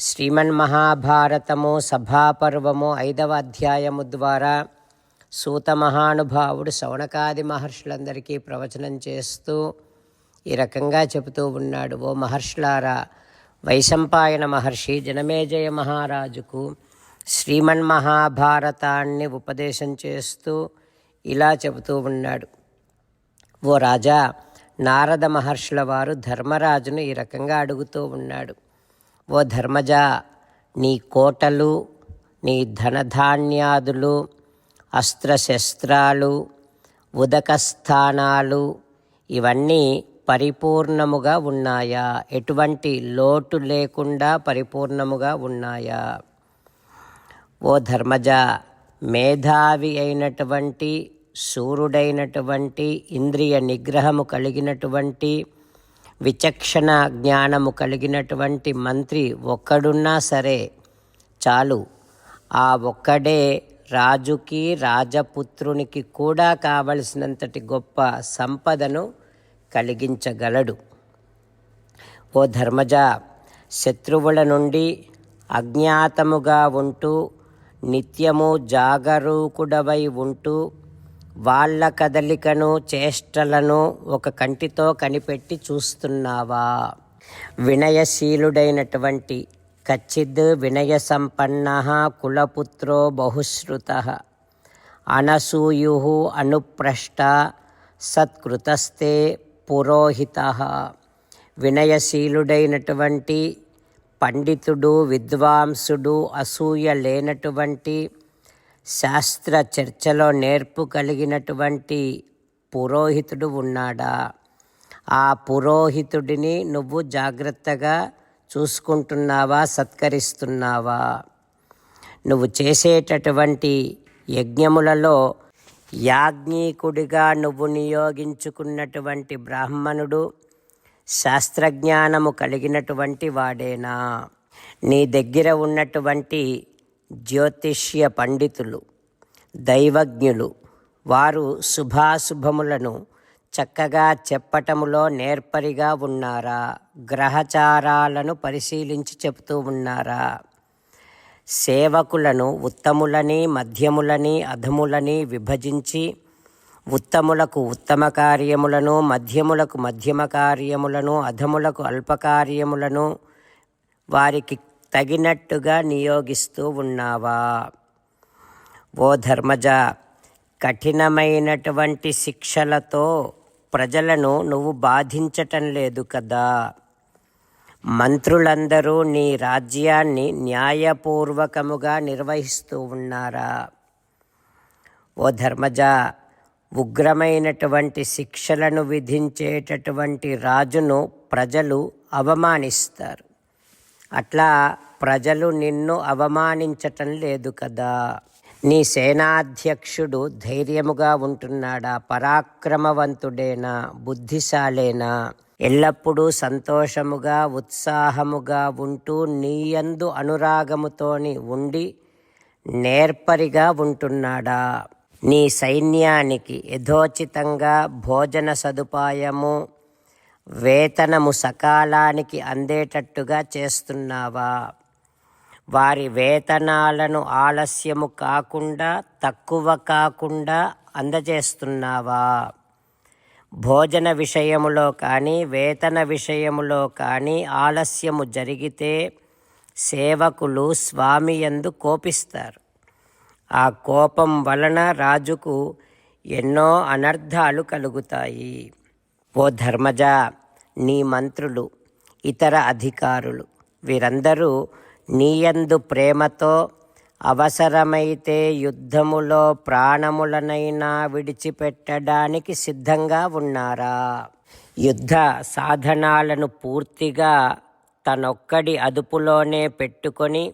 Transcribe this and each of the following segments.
శ్రీమన్మహాభారతము సభాపర్వము ఐదవ అధ్యాయము ద్వారా సూత మహానుభావుడు శౌనకాది మహర్షులందరికీ ప్రవచనం చేస్తూ ఈ రకంగా చెబుతూ ఉన్నాడు. ఓ మహర్షులారా వైశంపాయన మహర్షి జనమేజయ మహారాజుకు శ్రీమన్మహాభారతాన్ని ఉపదేశం చేస్తూ ఇలా చెబుతూ ఉన్నాడు. ఓ రాజా నారద మహర్షుల వారు ధర్మరాజును ఈ రకంగా అడుగుతూ ఉన్నాడు. ఓ ధర్మజ నీ కోటలు నీ ధనధాన్యాదులు అస్త్రశస్త్రాలు ఉదక స్థానాలు ఇవన్నీ పరిపూర్ణముగా ఉన్నాయా? ఎటువంటి లోటు లేకుండా పరిపూర్ణముగా ఉన్నాయా? ఓ ధర్మజ మేధావి అయినటువంటి సూర్యుడైనటువంటి ఇంద్రియ నిగ్రహము కలిగినటువంటి విచక్షణ జ్ఞానము కలిగినటువంటి మంత్రి ఒక్కడున్నా సరే చాలు. ఆ ఒక్కడే రాజుకి రాజపుత్రునికి కూడా కావలసినంతటి గొప్ప సంపదను కలిగించగలడు. ఓ ధర్మజ శత్రువుల నుండి అజ్ఞాతముగా ఉంటూ నిత్యము జాగరూకుడవై ఉంటూ వాళ్ళ కదలికను చేష్టలను ఒక కంటితో కనిపెట్టి చూస్తున్నావా? వినయశీలుడైనటువంటి కచ్చిద్ వినయ సంపన్న కులపుత్రో బహుశ్రుత. అనసూయు అనుప్రష్ట సత్కృతస్తే పురోహిత. వినయశీలుడైనటువంటి పండితుడు విద్వాంసుడు అసూయ లేనటువంటి శాస్త్ర చర్చలో నేర్పు కలిగినటువంటి పురోహితుడు ఉన్నాడా? ఆ పురోహితుడిని నువ్వు జాగ్రత్తగా చూసుకుంటున్నావా? సత్కరిస్తున్నావా? నువ్వు చేసేటటువంటి యజ్ఞములలో యాజ్ఞికుడిగా నువ్వు నియోగించుకున్నటువంటి బ్రాహ్మణుడు శాస్త్రజ్ఞానము కలిగినటువంటి వాడేనా? నీ దగ్గర ఉన్నటువంటి జ్యోతిష్య పండితులు దైవజ్ఞులు వారు శుభాశుభములను చక్కగా చెప్పటములో నేర్పరిగా ఉన్నారా? గ్రహచారాలను పరిశీలించి చెబుతూ ఉన్నారా? సేవకులను ఉత్తములని మధ్యములని అధములని విభజించి ఉత్తములకు ఉత్తమ కార్యములను మధ్యములకు మధ్యమ కార్యములను అధములకు అల్పకార్యములను వారికి తగినట్టుగా నియోగిస్తూ ఉన్నావా? ఓ ధర్మజ కఠినమైనటువంటి శిక్షలతో ప్రజలను నువ్వు బాధించటం లేదు కదా. మంత్రులందరూ నీ రాజ్యాన్ని న్యాయపూర్వకముగా నిర్వహిస్తూ ఉన్నారా? ఓ ధర్మజ ఉగ్రమైనటువంటి శిక్షలను విధించేటటువంటి రాజును ప్రజలు అవమానిస్తారు. అట్లా ప్రజలు నిన్ను అవమానించటం లేదు కదా. నీ సేనాధ్యక్షుడు ధైర్యముగా ఉంటున్నాడా పరాక్రమవంతుడేనా బుద్ధిశాలేనా? ఎల్లప్పుడూ సంతోషముగా ఉత్సాహముగా ఉంటూ నీయందు అనురాగముతోని ఉండి నేర్పరిగా ఉంటున్నాడా? నీ సైన్యానికి యథోచితంగా భోజన సదుపాయము వేతనము సకాలానికి అందేటట్టుగా చేస్తున్నావా? వారి వేతనాలను ఆలస్యము కాకుండా తక్కువ కాకుండా అందజేస్తున్నావా? భోజన విషయములో కానీ వేతన విషయములో కానీ ఆలస్యము జరిగితే సేవకులు స్వామి యందు కోపిస్తారు. ఆ కోపం వలన రాజుకు ఎన్నో అనర్థాలు కలుగుతాయి. ఓ ధర్మజ నీ మంత్రులు ఇతర అధికారులు. వీరందరూ నీయందు ప్రేమతో అవసరమైతే యుద్ధములో ప్రాణములనైనా విడిచిపెట్టడానికి సిద్ధంగా ఉన్నారా? యుద్ధ సాధనాలను పూర్తిగా తనొక్కడి అదుపులోనే పెట్టుకొని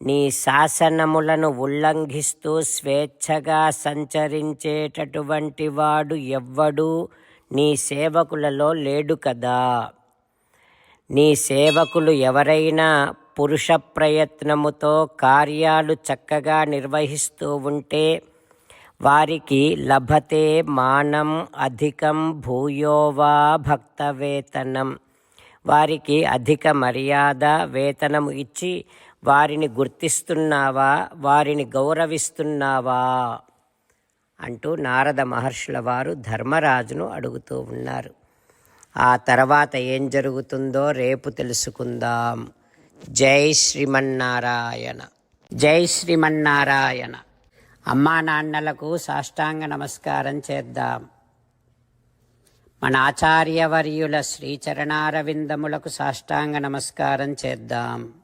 నీ శాసనములను ఉల్లంఘిస్తూ స్వేచ్ఛగా సంచరించేటటువంటి వాడు ఎవ్వడూ నీ సేవకులలో లేడు కదా. నీ సేవకులు ఎవరైనా పురుష ప్రయత్నముతో కార్యాలు చక్కగా నిర్వహిస్తూ ఉంటే వారికి లభతే మానం అధికం భూయోవా భక్త వేతనం వారికి అధిక మర్యాద వేతనము ఇచ్చి వారిని గుర్తిస్తున్నావా? వారిని గౌరవిస్తున్నావా? అంటూ నారద మహర్షుల వారు ధర్మరాజును అడుగుతూ ఉన్నారు. ఆ తర్వాత ఏం జరుగుతుందో రేపు తెలుసుకుందాం. జై శ్రీమన్నారాయణ. జై శ్రీమన్నారాయణ. అమ్మా నాన్నలకు సాష్టాంగ నమస్కారం చేద్దాం. మన ఆచార్యవర్యుల శ్రీచరణారవిందములకు సాష్టాంగ నమస్కారం చేద్దాం.